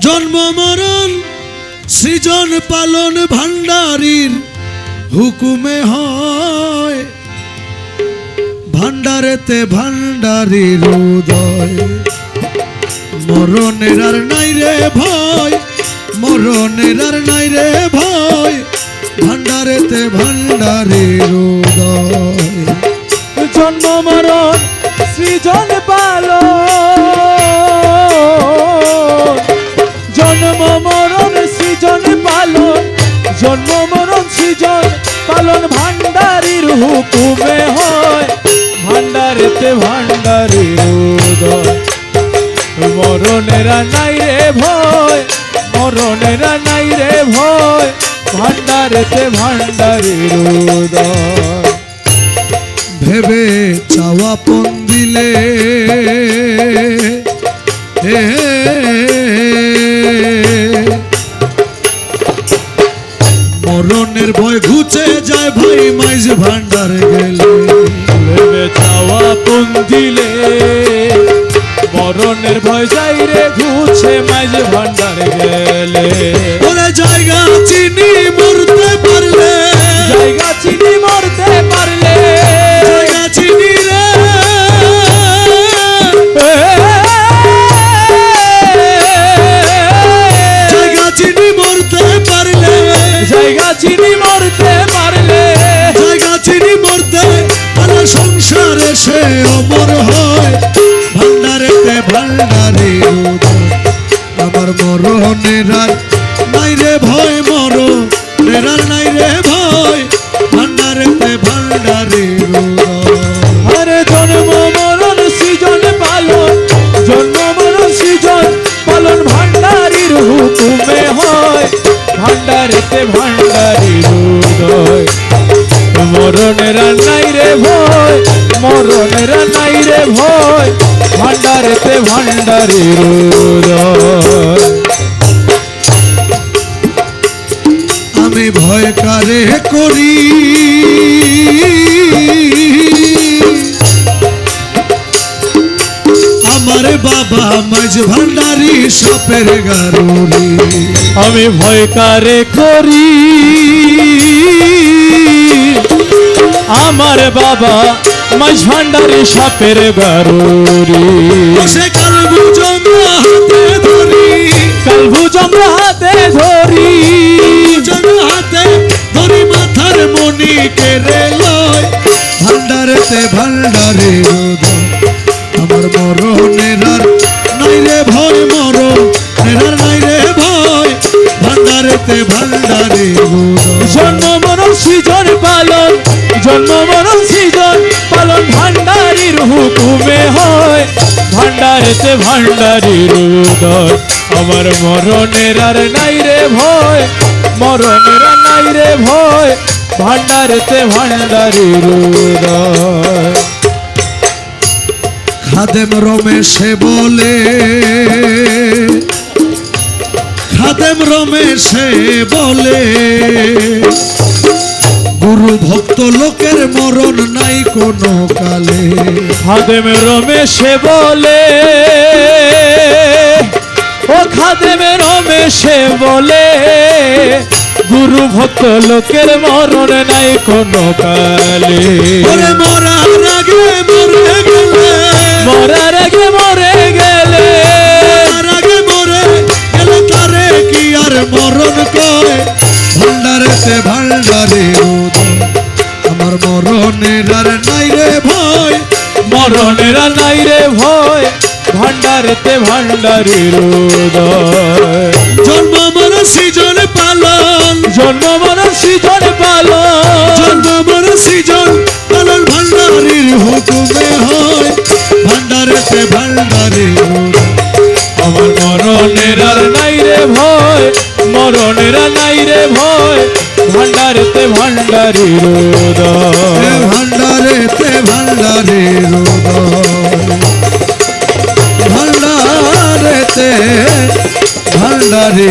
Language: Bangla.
জন্ম মরণ, সৃজন পালন ভান্ডারীর হুকুমে হয়। ভান্ডারেতে ভান্ডারীর উদয়। মরণের আর নাই রে ভয়, মরণের আর নাই রে ভয় ভান্ডারেতে ভান্ডারীর উদয়। জন্ম মরণ, সৃজন পাল সৃজন পালন ভান্ডারির হুকুমে হয়। ভান্ডারেতে ভান্ডারির উদয়। মরণেরা নাই রে ভয়, মরণেরা নাই রে ভয় ভান্ডারেতে ভান্ডারির উদয়। ভেবে চাওয়া পন দিলে হে মরণের ভয় ঘুচে যায় ভাই মাইজ ভান্ডার গেলে। চাওয়া দিলে। মরণের ভয় যাই রে ঘুছে মাইজ ভান্ডার গেলে। ওরে জায়গা চিনি জায়গা চিনি মরতে পারলে জায়গা চিনি মরতে পারলে সংসারে সে অমর হয় ভান্ডারেতে ভান্ডারে। আমার মরণের নাই রে ভয় মর নেরার নাই রে ভয় মরণের নাই রে ভয় মরণের নাই রে ভয় ভান্ডারেতে ভান্ডারির আমি ভয় কারে করি? আমার বাবা মাঝ ভান্ডারি সাপের গারুরি আমি ভয় কারে করি? আমার বাবা মাঝ ভান্ডারি সাপের গারুরি। সে কাল বুঝঙ্গা হাতে ধরি। কাল ভুজঙ্গা হাতে ধরি। হাতে ধরি মাথার মনি কেড়ে লয়। ভান্ডারেতে ভান্ডারে। আমার মরণের আর নাই রে ভয় মর নেরার নাই রে ভয়। ভান্ডারেতে ভান্ডারে। জন্ম মরণ সৃজন পালন। জন্ম মরণ সৃজন, পালন ভান্ডারির হুকুমে হয়। ভান্ডারেতে ভান্ডারির উদয়। আমার মরণের আর নাই রে ভয়, মরণের আর নাই রে ভয় ভান্ডারেতে ভান্ডারির উদয়। খাদেম রমেশে বলে, খাদেম রমেশে বলে গুরু ভক্ত লোকের মরণ নাই কোনো কালে। খাদেম রমেশে বলে ও খাদেম রমেশে বলে গুরু ভক্ত লোকের মরণ নাই কোনো কালে। মরার আগে মরে ভান্ডারেতে ভান্ডারে। আমার মরণের আর নাই রে ভয়। মরণের আর নাই রে ভয়। ভান্ডারেতে ভান্ডারির জন্ম মানুষ সৃজন পালন। জন্ম মরণ সৃজন পালন। ভান্ডারির উদয় ভান্ডারেতে ভান্ডারে ভান্ডারেতে ভান্ডারে